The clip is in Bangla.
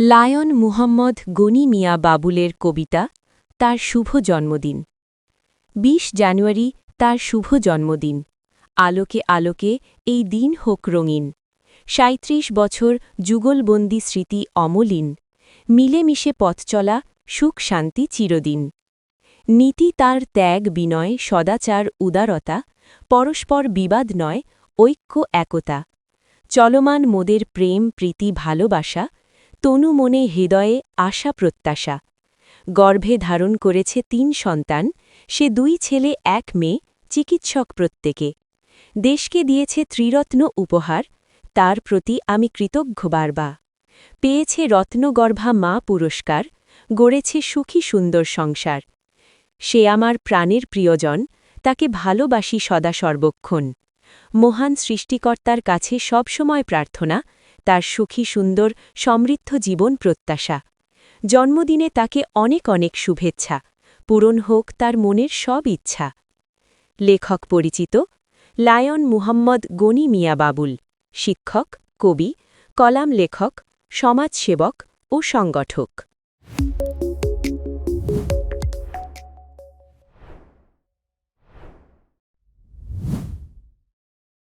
লায়ন মুহাম্মদ গনি মিয়া বাবুলের কবিতা, তার শুভ জন্মদিন। ২০ জানুয়ারি, তার শুভ জন্মদিন। আলোকে আলোকে এই দিন হোক রঙিন। সাঁত্রিশ বছর যুগলবন্দি স্মৃতি অমলিন। মিলেমিশে পথ চলা, সুখ শান্তি চিরদিন। নীতি তার ত্যাগ বিনয়, সদাচার উদারতা, পরস্পর বিবাদ নয়, ঐক্য একতা। চলমান মোদের প্রেম, প্রীতি, ভালোবাসা তনু মনে হৃদয়ে আশা প্রত্যাশা গর্ভে ধারণ করেছে তিন সন্তান, সে দুই ছেলে, এক মেয়ে, চিকিৎসক প্রত্যেকে। দেশকে দিয়েছে ত্রিরত্ন উপহার, তার প্রতি আমি কৃতজ্ঞ বারবা। পেয়েছে রত্নগর্ভা মা পুরস্কার, গড়েছে সুখী সুন্দর সংসার। সে আমার প্রাণের প্রিয়জন, তাকে ভালোবাসি সদা সর্বক্ষণ। মহান সৃষ্টিকর্তার কাছে সবসময় প্রার্থনা তার সুখী সুন্দর, সমৃদ্ধ জীবন প্রত্যাশা। জন্মদিনে তাকে অনেক অনেক শুভেচ্ছা। পূরণ হোক তার মনের সব ইচ্ছা। লেখক পরিচিত, লায়ন মুহাম্মদ গনি মিয়া বাবুল। শিক্ষক, কবি, কলাম লেখক, সমাজসেবক ও সংগঠক।